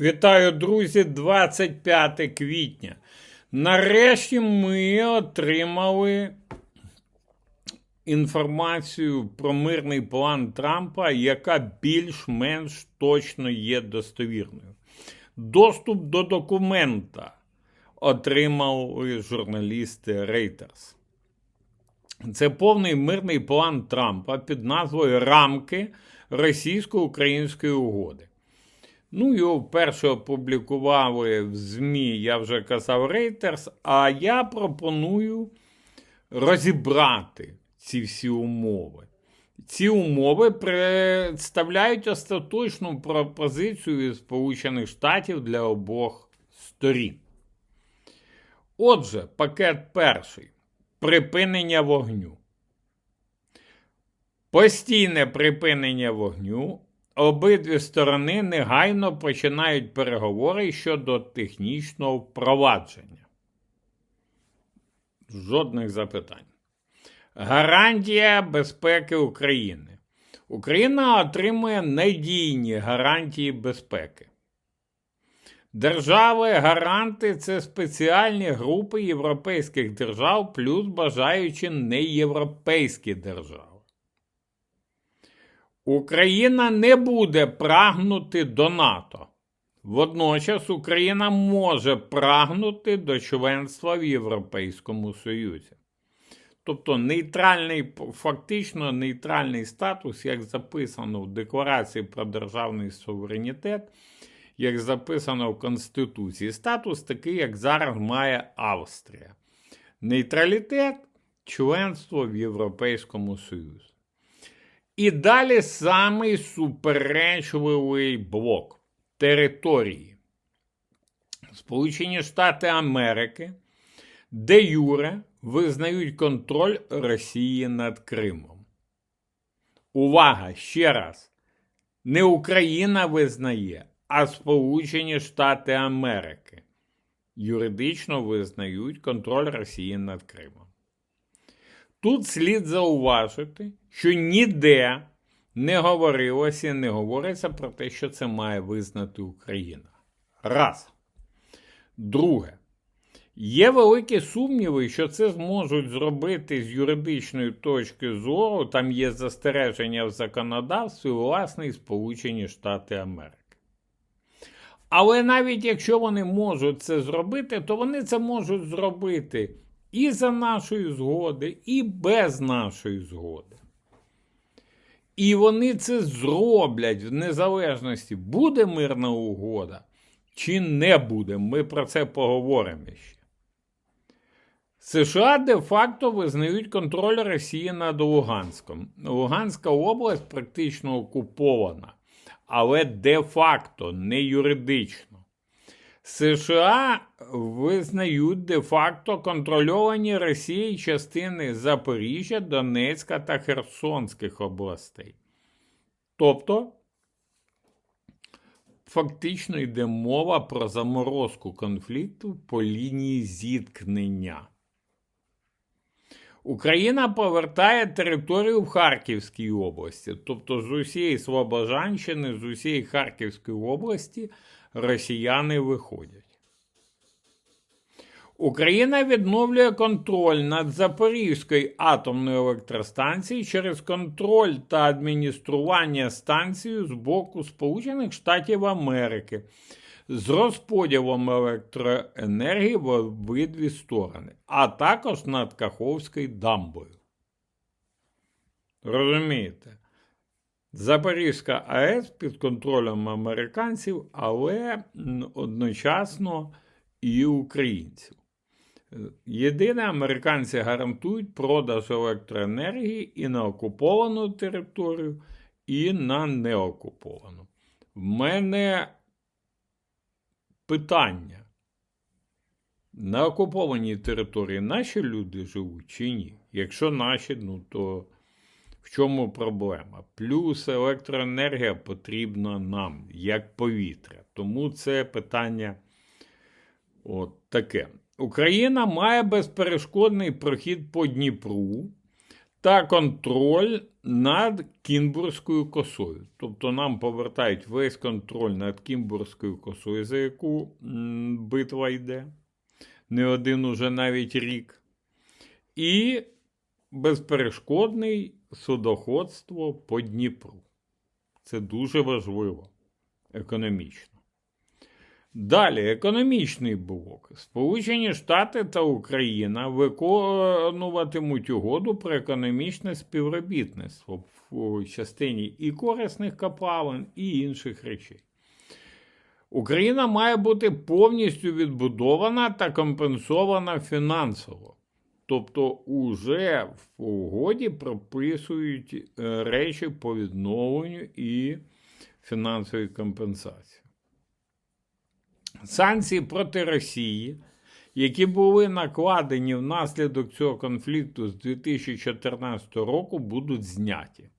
Вітаю, друзі, 25 квітня. Нарешті ми отримали інформацію про мирний план Трампа, яка більш-менш точно є достовірною. Доступ до документа отримали журналісти Reuters. Це повний мирний план Трампа під назвою Рамки російсько-української угоди. Ну, його вперше опублікували в ЗМІ, я вже казав, Reuters, а я пропоную розібрати ці всі умови. Ці умови представляють остаточну пропозицію Сполучених Штатів для обох сторін. Отже, пакет перший припинення вогню. Постійне припинення вогню. Обидві сторони негайно починають переговори щодо технічного впровадження. Жодних запитань. Гарантія безпеки України. Україна отримує надійні гарантії безпеки. Держави-гаранти це спеціальні групи європейських держав, плюс бажаючи неєвропейські держави. Україна не буде прагнути до НАТО. Водночас Україна може прагнути до членства в Європейському Союзі. Тобто нейтральний, фактично нейтральний статус, як записано в Декларації про державний суверенітет, як записано в Конституції, статус такий, як зараз має Австрія. Нейтралітет членство в Європейському Союзі. І далі самий суперечливий блок території. Сполучені Штати Америки, де Юре визнають контроль Росії над Кримом. Увага! Ще раз. Не Україна визнає, а Сполучені Штати Америки юридично визнають контроль Росії над Кримом. Тут слід зауважити, що ніде не говорилося і не говориться про те, що це має визнати Україна. Раз. Друге. Є великі сумніви, що це зможуть зробити з юридичної точки зору. Там є застереження в законодавстві, власне, і Сполучені Штати Америки. Але навіть якщо вони можуть це зробити, то вони це можуть зробити і за нашої згоди, і без нашої згоди. І вони це зроблять в незалежності, буде мирна угода чи не буде. Ми про це поговоримо ще. США де-факто визнають контроль Росії над Луганськом. Луганська область практично окупована, але де-факто, не юридично. США визнають де-факто контрольовані Росією частини Запоріжжя, Донецька та Херсонських областей. Тобто, фактично йде мова про заморозку конфлікту по лінії зіткнення. Україна повертає територію в Харківській області, тобто з усієї Слобожанщини, з усієї Харківської області росіяни виходять. Україна відновлює контроль над Запорізькою атомною електростанцією через контроль та адміністрування станцією з боку Сполучених Штатів Америки з розподілом електроенергії в обидві сторони, а також над Каховською дамбою. Розумієте? Запорізька АЕС під контролем американців, але одночасно і українців. Єдине, американці гарантують продаж електроенергії і на окуповану територію, і на неокуповану. В мене питання. На окупованій території наші люди живуть чи ні? Якщо наші, ну то в чому проблема? Плюс електроенергія потрібна нам, як повітря. Тому це питання от таке. Україна має безперешкодний прохід по Дніпру та контроль над Кінбурзькою косою. Тобто нам повертають весь контроль над Кінбурзькою косою, за яку битва йде. Не один уже навіть рік. І безперешкодний судоходство по Дніпру. Це дуже важливо економічно. Далі, економічний блок. Сполучені Штати та Україна виконуватимуть угоду про економічне співробітництво в частині і корисних копалин, і інших речей. Україна має бути повністю відбудована та компенсована фінансово. Тобто, уже в угоді прописують е, речі по відновленню і фінансовій компенсації. Санкції проти Росії, які були накладені внаслідок цього конфлікту з 2014 року, будуть зняті.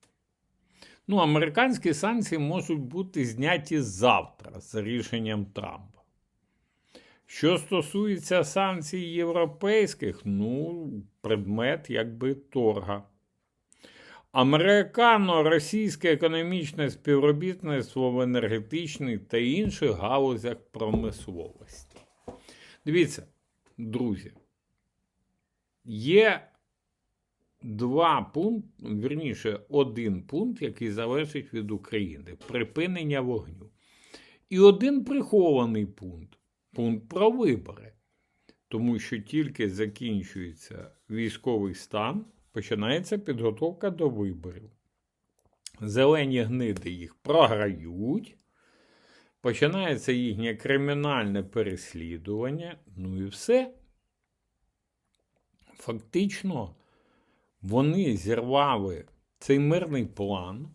Ну, американські санкції можуть бути зняті завтра за рішенням Трампа. Що стосується санкцій європейських, ну, предмет якби торга. Американо-російське економічне співробітництво в енергетичній та інших галузях промисловості. Дивіться, друзі, є два пункти, вірніше, один пункт, який залежить від України припинення вогню. І один прихований пункт пункт про вибори. Тому що тільки закінчується військовий стан, починається підготовка до виборів. Зелені гниди їх програють, починається їхнє кримінальне переслідування, ну і все. Фактично, вони зірвали цей мирний план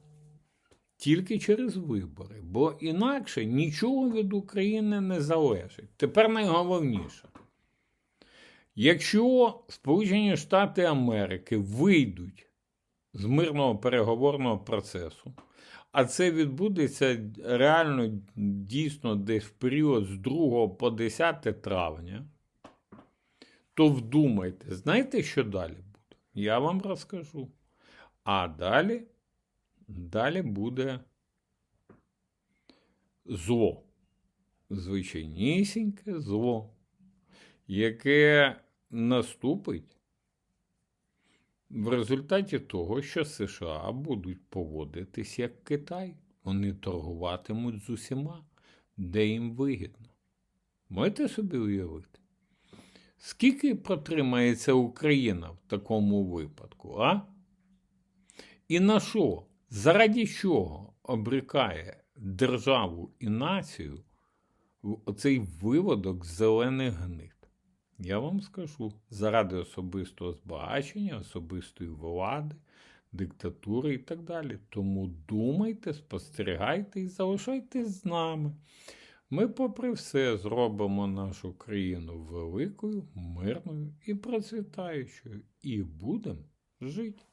тільки через вибори, бо інакше нічого від України не залежить. Тепер найголовніше. Якщо Сполучені Штати Америки вийдуть з мирного переговорного процесу, а це відбудеться реально дійсно десь в період з 2 по 10 травня, то вдумайте, знаєте, що далі буде? Я вам розкажу. А далі, далі буде зло. Звичайнісіньке зло, яке наступить в результаті того, що США будуть поводитись як Китай. Вони торгуватимуть з усіма, де їм вигідно. Можете собі уявити? Скільки протримається Україна в такому випадку, а? І на що? Заради чого обрікає державу і націю в оцей виводок зелених гнид? Я вам скажу, заради особистого збагачення, особистої влади, диктатури і так далі. Тому думайте, спостерігайте і залишайтесь з нами. Ми, попри все, зробимо нашу країну великою, мирною і процвітаючою, і будемо жити.